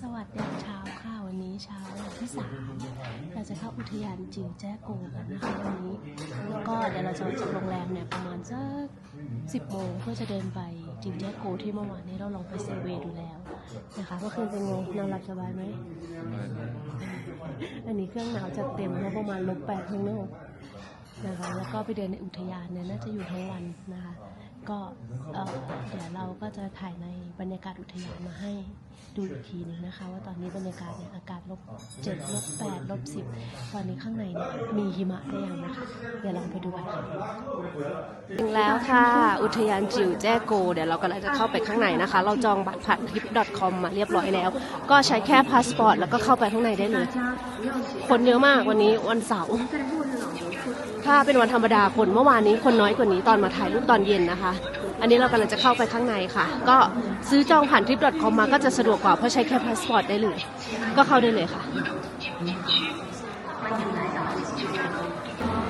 สวัสดิ์ยามเช้าค่ะวันนี้เช้าวันที่สามเราจะเข้าอุทยานจิวแจ้โกกันนะคะวันนี้แล้วก็เดี๋ยวเราจะออกจากโรงแรมเนี่ยประมาณสักสิบโมงเพื่อจะเดินไปจิวแจ้โกที่เมื่อวานนี้เราลองไปเซเวดูแล้วนะคะเมื่อคืนเป็นไงนอนหลับสบายไหมอันนี้เครื่องหนาวจัดเต็มแล้วประมาณลบแปดข้างนอก นะคะแล้วก็ไปเดินในอุทยานเนี่ยน่าจะอยู่ทั้งวันนะคะก็เดี๋ยวเราก็จะถ่ายในบรรยากาศอุทยานมาให้ดูอีกทีหนึงนะคะ ว่าตอนนี้บรรยากาศเนี่ยอากาศลบเจ็ดลบแปดลบสิบตอนนี้ข้างในเนี่ยมีหิมะได้ยังนะคะเดี๋ยวลองไปดูกันค่ะถึงแล้วค่ะ อุทยานจิวแจ้โก เดี๋ยวเรากำลังจะเข้าไปข้างในนะคะ เราจองบัตรผ่านทริป .com มาเรียบร้อยแล้ว ก็ใช้แค่พาสปอร์ตแล้วก็เข้าไปข้างในได้เลย คนเยอะมากวันนี้วันเสาร์ ถ้าเป็นวันธรรมดาคนเมื่อวานนี้คนน้อยกว่านี้ตอนมาถ่ายรูปตอนเย็นนะคะ อันนี้เรากำลังจะเข้าไปข้างในค่ะ ก็ซื้อจองผ่านทริป .com มาก็จะสะดวกกว่าเพราะใช้แค่พาสปอร์ตได้เลย ก็เข้าได้เลยค่ะ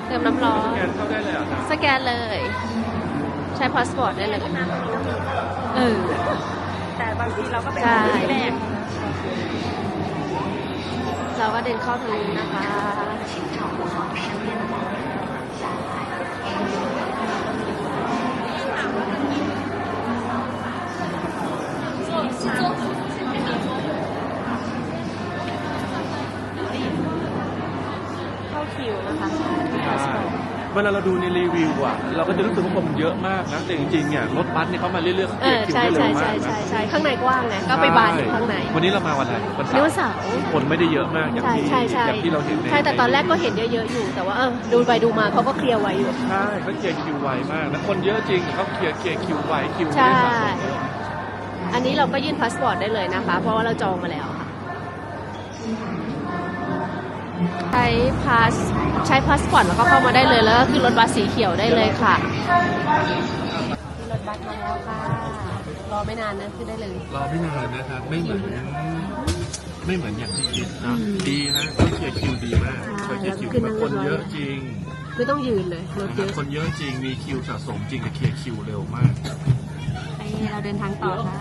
เติมน้ำร้อนแกนเข้าได้เลยสแกนเลย ใช้พาสปอร์ตได้เลยเออแต่บางทีเราก็เป็นใช่ที่แรกเราก็เดินเข้าทางนี้นะคะ เข้าคิวนะคะที่พาสปอร์ต เวลาเราดูในรีวิวอะเราก็จะรู้สึกว่าคนมันเยอะมากนะแต่จริงๆเนี่ยรถบัสเนี่ยเขามาเรื่อยๆเอเกียอร์คิวใช่ได้เร็ใช่วใช่มากใช่นะใช่ใช่ข้างในกว้างไงก็ไปบานอยู่ข้างใน วันนี้เรามาวันอะไรวันเสานี่ร์วันเสาร์ คนไม่ได้เยอะมากอย่างใช่ที่ใช่ใช่อย่างที่เราเห็นในใช่แต่ตอนแรกก็เห็นเยอะๆอยู่ แต่ว่าเออดูไปดูมาเขาก็เคลียร์ไว้อยู่ ใช่เขาเคลียร์คิวไวมากนะคนเยอะจริงแต่เขาเคลียร์เคลียร์คิวไวคิวไม่ใช่ ได้สะสมอันนี้เราก็ยื่นพาสปอร์ตได้เลยนะคะ เพราะว่าเราจองมาแล้วค่ะ ใช้พาสใช้พาสปอร์ตแล้วก็เข้ามาได้เลยแล้วก็คือรถบัสสีเขียวได้เลยค่ะรถบัสมาแล้วค่ะรอไม่นานนะขึ้นได้เลย รอไม่นานนะครับไม่เหมือนไม่เหมือนอย่างที่คิดนะดีนะเขาเคลียร์คิวดีมากใช่เขาเคลียร์คิวแล้วขึ้นแบบคนนั่งเรียบร้อยเยอะจริงไม่ต้องยืนเลยรถเยอะคนเยอะจริงมีคิวสะสมจริงแต่เคลียร์คิวเร็วมากไปเราเดินทางต่อค่ะ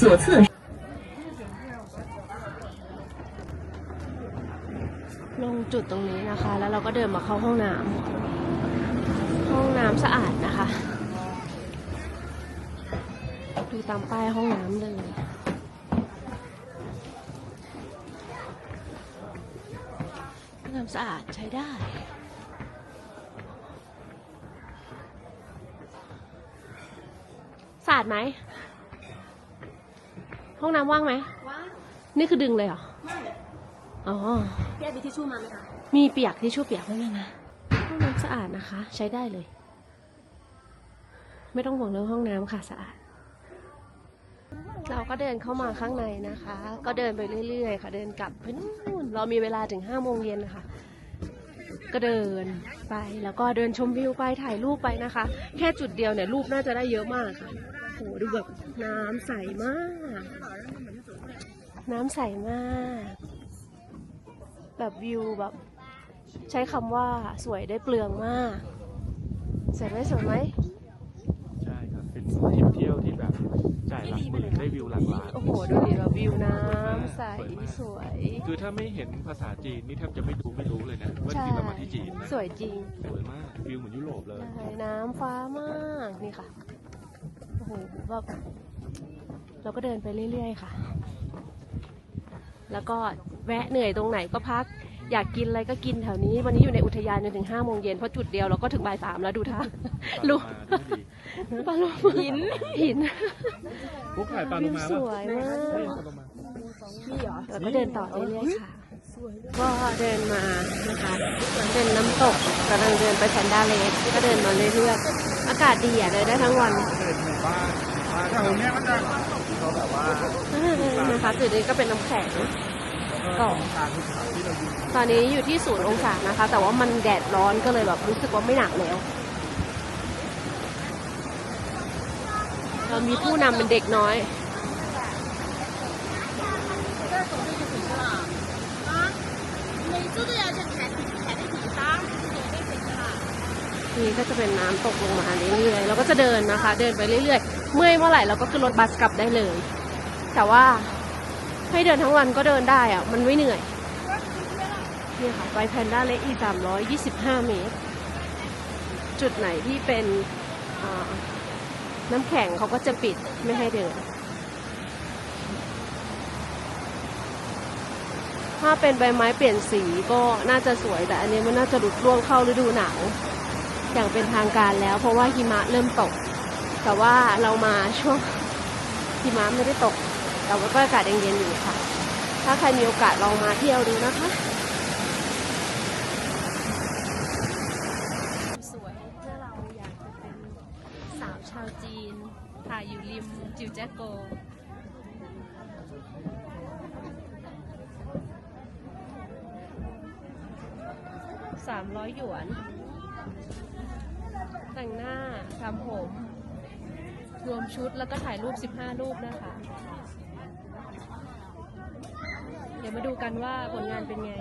左侧ลงจุดตรงนี้นะคะ แล้วเราก็เดินมาเข้าห้องน้ำห้องน้ำสะอาดนะคะ ดูตามป้ายห้องน้ำเลยห้องน้ำสะอาดใช้ได้สะอาดไหม ห้องน้ำว่างไหมว่างนี่คือดึงเลยเหรออ๋อ พี่แอดมีทิชชู่มาไหมคะ มีเปียกที่ชู่เปียกไหมนะห้องน้ำสะอาดนะคะ ใช้ได้เลย ไม่ต้องห่วงเรื่องห้องน้ำค่ะสะอาด เราก็เดินเข้ามาข้างในนะคะ ก็เดินไปเรื่อยๆ ค่ะ เดินกลับไปนู่นเรามีเวลาถึงห้าโมงเย็นนะคะก็เดินไปแล้วก็เดินชมวิวไปถ่ายรูปไปนะคะ แค่จุดเดียวเนี่ยรูปน่าจะได้เยอะมากค่ะโหดูแบบ น้ำใสมาก น้ำใสมาก แบบวิวแบบ ใช้คำว่าสวยได้เปลืองมากสวยไหมสวยไหมใช่ครับ เป็นทริปเที่ยวที่แบบจ่ายหลักหมื่นได้วิวหลักล้านโอ้โห ดูดิแบบวิวน้ำใสสวย คือถ้าไม่เห็นภาษาจีนนี่แทบจะไม่ดูไม่รู้เลยนะว่าจริงเรามาที่จีนนะสวยจริง สวยมาก วิวเหมือนยุโรปเลยใช่น้ำฟ้ามาก นี่ค่ะ โหแบบเราก็เดินไปเรื่อยๆค่ะ แล้วก็แวะเหนื่อยตรงไหนก็พัก อยากกินอะไรก็กินแถวนี้ วันนี้อยู่ในอุทยานจนถึงห้าโมงเย็นเพราะจุดเดียวเราก็ถึงบ่ายสามแล้วดูท่าลูกปลาโลมาหินหินพวกขายปลาโลมาสวยมากปลาโลมาแล้วก็เดินต่อเรื่อยๆค่ะก็เดินมานะคะเป็นน้ำตกกำลังเดินไปแซนดาเลสก็เดินมาเรื่อยๆ อากาศดีอะเดินได้ทั้งวัน เป็นหมู่บ้านหมู่บ้านแถวเนี้ยก็จะเขาแบบว่า นะคะจุดนี้ก็เป็นน้ำแข็งก็ การที่เขาที่เราอยู่ ตอนนี้อยู่ที่ศูนย์องศานะคะ แต่ว่ามันแดดร้อนก็เลยแบบรู้สึกว่าไม่หนักแล้ว เรามีผู้นำเป็นเด็กน้อย 每周都要去踩踩地底下，准备回去了。 นี่ก็จะเป็นน้ำตกลงมาเรื่อยๆเราก็จะเดินนะคะ เดินไปเรื่อยๆ เมื่อยเมื่อไหร่เราก็ขึ้นรถบัสกลับได้เลย แต่ว่าให้เดินทั้งวันก็เดินได้อะมันไม่เหนื่อยนี่ค่ะไปแพนด้าเล็กอีก325เมตร จุดไหนที่เป็นน้ำแข็งเขาก็จะปิดไม่ให้เดิน ถ้าเป็นใบไม้เปลี่ยนสีก็น่าจะสวยแต่อันนี้มันน่าจะหลุดร่วงเข้าฤดูหนาว อย่างเป็นทางการแล้ว เพราะว่าหิมะเริ่มตก แต่ว่าเรามาช่วงหิมะไม่ได้ตก แต่ว่าก็อากาศยังเย็นอยู่ค่ะ ถ้าใครมีโอกาสลองมาเที่ยวดูนะคะสวยเพื่อเราอยากจะเป็นสาวชาวจีนถ่ายอยู่ริมจิวแจโก สามร้อยหยวน แต่งหน้าทำผม รวมชุดแล้วก็ถ่ายรูป 15 รูปนะคะ เดี๋ยวมาดูกันว่าผลงานเป็นไง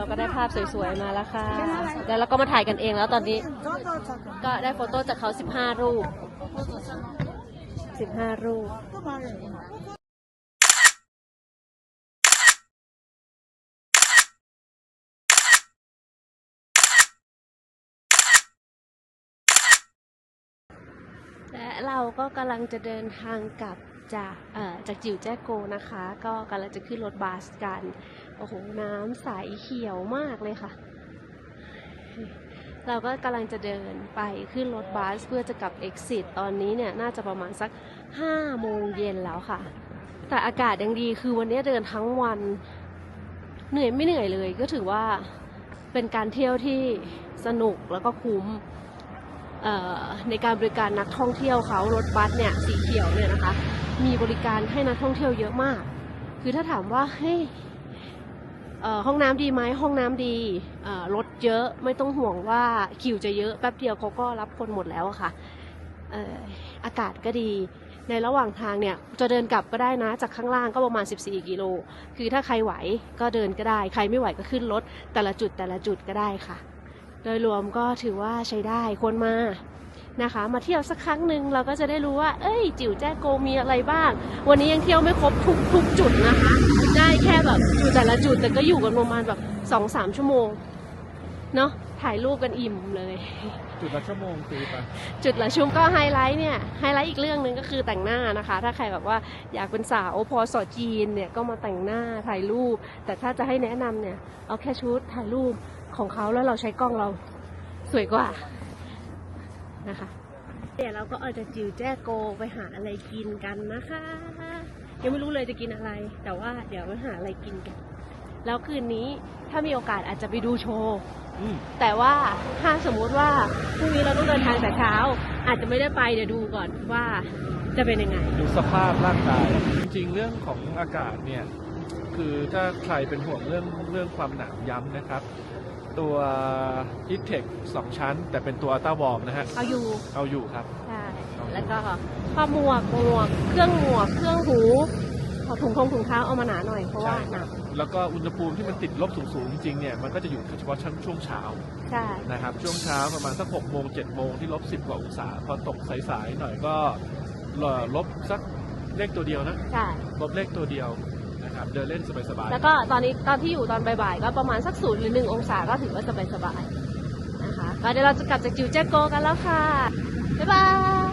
เราก็ได้ภาพสวยๆมาแล้วค่ะ แล้วเราก็มาถ่ายกันเองแล้วตอนนี้ ก็ได้โฟโต้จากเขา 15 รูป 15 รูปและเราก็กำลังจะเดินทางกลับจากเอ่อจากจิ๋วแจ้โกนะคะ ก็กำลังจะขึ้นรถบัสกัน โอ้โห น้ำใสเขียวมากเลยค่ะ เราก็กำลังจะเดินไปขึ้นรถบัสเพื่อจะกลับ exit ตอนนี้เนี่ยน่าจะประมาณสัก5โมงเย็นแล้วค่ะ แต่อากาศยังดีคือวันนี้เดินทั้งวัน เหนื่อยไม่เหนื่อยเลยก็ถือว่าเป็นการเที่ยวที่สนุกแล้วก็คุ้มในการบริการนักท่องเที่ยวเขารถบัสเนี่ยสีเขียวเนี่ยนะคะ มีบริการให้นักท่องเที่ยวเยอะมาก คือถ้าถามว่าเฮ้ย ห้องน้ำดีไหมห้องน้ำดีรถเยอะไม่ต้องห่วงว่าคิวจะเยอะแป๊บเดียวเขาก็รับคนหมดแล้วค่ะอากาศก็ดีในระหว่างทางเนี่ยจะเดินกลับก็ได้นะจากข้างล่างก็ประมาณ 14 กิโล คือถ้าใครไหวก็เดินก็ได้ ใครไม่ไหวก็ขึ้นรถแต่ละจุดแต่ละจุดก็ได้ค่ะ โดยรวมก็ถือว่าใช้ได้ควรมานะคะ มาเที่ยวสักครั้งหนึ่งเราก็จะได้รู้ว่า เอ้ย จิ๋วแจ้โกมีอะไรบ้าง วันนี้ยังเที่ยวไม่ครบทุกทุกจุดนะคะ แค่แบบอยู่แต่ละจุดแต่ก็อยู่กันประมาณแบบสองสามชั่วโมง เนาะถ่ายรูปกันอิ่มเลย จุดละชั่วโมงตีไปจุดละชุ่มก็ไฮไลท์เนี่ยไฮไลท์อีกเรื่องหนึ่งก็คือแต่งหน้านะคะ ถ้าใครแบบว่าอยากเป็นสาวพอสอจีนเนี่ยก็มาแต่งหน้าถ่ายรูป แต่ถ้าจะให้แนะนำเนี่ย เอาแค่ชุดถ่ายรูปของเขาแล้วเราใช้กล้องเราสวยกว่านะคะ เดี๋ยวเราก็เอาจะจิวแจ้โกไปหาอะไรกินกันนะคะ ยังไม่รู้เลยจะกินอะไร แต่ว่าเดี๋ยวไปหาอะไรกินกัน แล้วคืนนี้ถ้ามีโอกาสอาจจะไปดูโชว์อืมแต่ว่าถ้าสมมุติว่าพรุ่งนี้เราต้องเดินทางแต่เช้า อาจจะไม่ได้ไปเดี๋ยวดูก่อนว่าจะเป็นยังไง ดูสภาพร่างกาย จริงๆ เรื่องของอากาศเนี่ย คือถ้าใครเป็นห่วงเรื่องเรื่องความหนาวย้ำนะครับ ตัว h e a t e c h 2ชั้น แต่เป็นตัว Ultra Warm นะฮะเอาอยู่เอาอยู่ครับ ใช่แล้วก็ข้อหมวกหมวก เครื่องหมวก เครื่องหูขอถุงทงถุงเท้าเอามาหนาหน่อยเพราะว่าใช่หนักแล้วก็อุณหภูมิที่มันติดลบสูงๆจริงๆเนี่ยมันก็จะอยู่เฉพาะชั้นช่วงเช้าใช่นะครับช่วงเช้าประมาณสัก6โมง7โมงที่ลบ10กว่าองศาพอตกสายๆหน่อยก็ลบสักเลขตัวเดียวนะใช่ลบเลขตัวเดียว นะครับเดินเล่นสบายๆ แล้วก็ตอนนี้ตอนที่อยู่ตอนบ่ายๆก็ประมาณสักศูนย์หรือหนึ่งองศาก็ถือว่าสบายๆนะคะก็เดี๋ยวเราจะกลับจากจิวเจโกกันแล้วค่ะ บ๊ายบาย